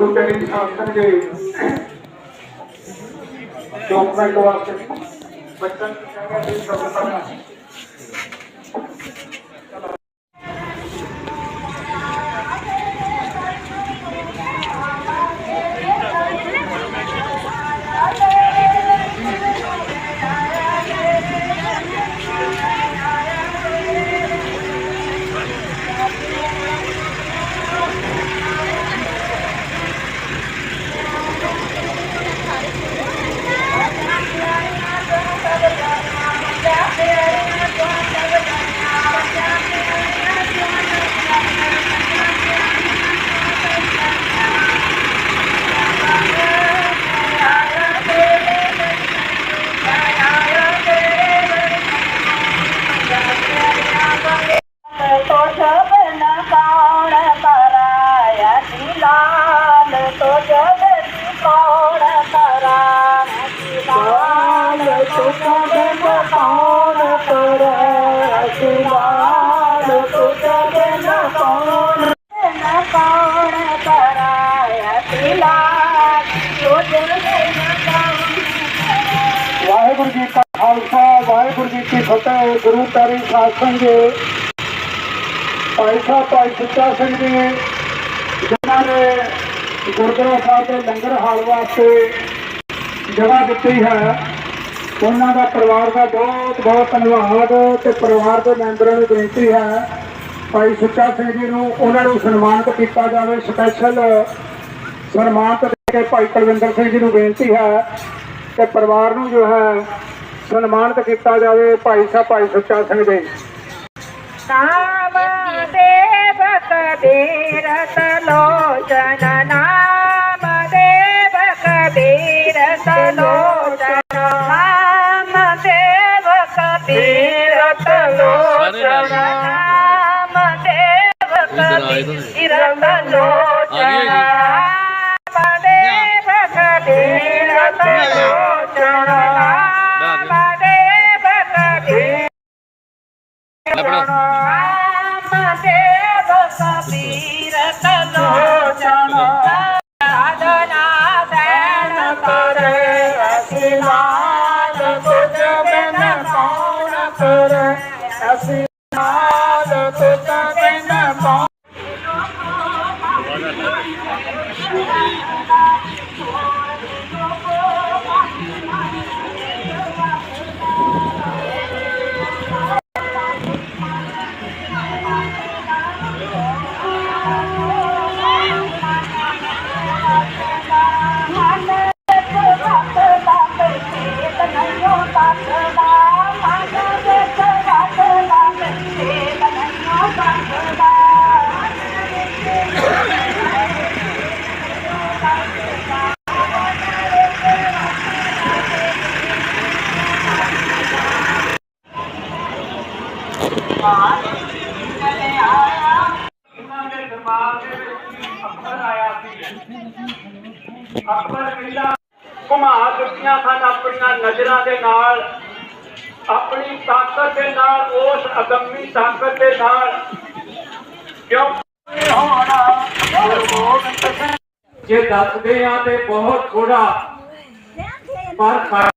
ਗੁਰਦਾਰੀ ਸ਼ਾਸਨ ਦੇ ਡਾਕੂਮੈਂਟ ਵਾਸਤੇ ਬੱਚਨ ਕਹਿੰਦੇ ਸੀ ਸਭ ਤੋਂ ਵਾਹਿਗੁਰੂ ਜੀ ਕੀ ਫਤਿਹ ਗੁਰੂ ਤਾਰੀ ਸ਼ਾਸਨ ਦੇ ਭਾਈ ਸਾਹਿਬ, ਭਾਈ ਸੁੱਚਾ ਸਿੰਘ ਜੀ, ਜਿਨ੍ਹਾਂ ਨੇ ਗੁਰਦੁਆਰਾ ਸਾਹਿਬ ਦੇ ਲੰਗਰ ਹਾਲ ਵਾਸਤੇ ਜਗ੍ਹਾ ਦਿੱਤੀ ਹੈ, ਉਹਨਾਂ ਦਾ ਪਰਿਵਾਰ ਦਾ ਬਹੁਤ ਬਹੁਤ ਧੰਨਵਾਦ ਤੇ ਪਰਿਵਾਰ ਦੇ ਮੈਂਬਰਾਂ ਨੂੰ ਬੇਨਤੀ ਹੈ, ਭਾਈ ਸੁੱਚਾ ਸਿੰਘ ਜੀ ਨੂੰ ਉਹਨਾਂ ਨੂੰ ਸਨਮਾਨਿਤ ਕੀਤਾ ਜਾਵੇ। ਸਪੈਸ਼ਲ ਸਨਮਾਨਿਤ ਦੇ ਕੇ ਭਾਈ ਕੁਲਵਿੰਦਰ ਸਿੰਘ ਜੀ ਨੂੰ ਬੇਨਤੀ ਹੈ ਕਿ ਪਰਿਵਾਰ ਨੂੰ ਜੋ ਹੈ ਸਨਮਾਨਿਤ ਕੀਤਾ ਜਾਵੇ ਭਾਈ ਸਾਹਿਬ, ਭਾਈ ਸੁੱਚਾ ਸਿੰਘ ਜੀ। ਨਾਮ ਦੇਵ ਕਬੀਰ ਤਲੋਚਨ ਨਾਮ ਦੇਵ ਕਬੀਰ ਤਲੋਚਨ ਦੇਵ ਕਬੀਰ ਤਲੋਚਨ ਸਾਧਨਾ ਸੈਣ ਕਰੇ ਅਸੀਂ ਨਾਲ ਤੁਝ ਬਿਨ ਕੌਣ ਕਰੇ? ਅਸੀਂ ਨਾਲ ਤੁਝ ਬਿਨ ਕੌਣ ਉਹਨਾਂ ਦੇ ਦਿਮਾਗ ਦੇ ਵਿੱਚ ਅਕਬਰ ਆਇਆ ਸੀ ਅਕਬਰ ਕਹਿੰਦਾ ਘੁਮਾ ਦਿੱਤੀਆਂ ਸਨ ਆਪਣੀਆਂ ਨਜ਼ਰਾਂ ਦੇ ਨਾਲ ਆਪਣੀ ਤਾਕਤ ਦੇ ਨਾਲ ਉਸ ਅਗੰਮੀ ਤਾਕਤ ਦੇ ਨਾਲ ਕਿਉਂ ਹੋਣਾ ਜੇ ਦੱਸਦੇ ਆ ਤੇ ਬਹੁਤ ਥੋੜਾ ਪਰ ਕਰ-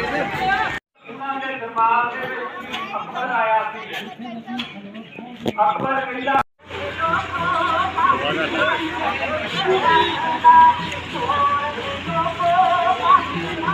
ਉਹਨਾਂ ਦੇ ਦਿਮਾਗ ਦੇ ਵਿੱਚ ਵੀ ਅਕਬਰ ਆਇਆ ਸੀ। ਅਕਬਰ ਕਹਿੰਦਾ ਉਹਨਾਂ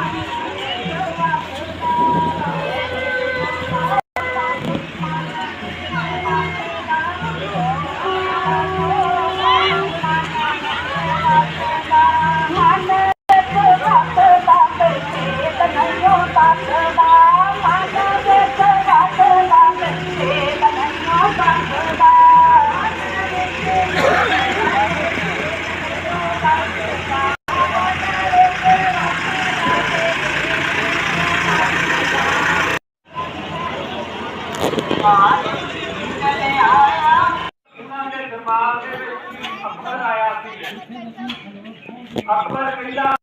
ਅਕਬਰ ਕਹਿੰਦਾ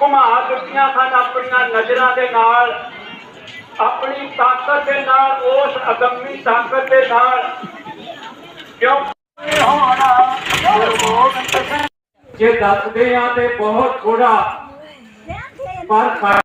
ਘੁਮਾ ਦਿੱਤੀਆਂ ਸਨ ਆਪਣੀਆਂ ਨਜ਼ਰਾਂ ਦੇ ਨਾਲ ਆਪਣੀ ਤਾਕਤ ਦੇ ਨਾਲ ਉਸ ਅਗੰਮੀ ਤਾਕਤ ਦੇ ਨਾਲ ਕਿਉਂ ਹੋਣਾ ਜੇ ਦੱਸਦੇ ਆ ਤੇ ਬਹੁਤ ਥੋੜਾ ਪਰ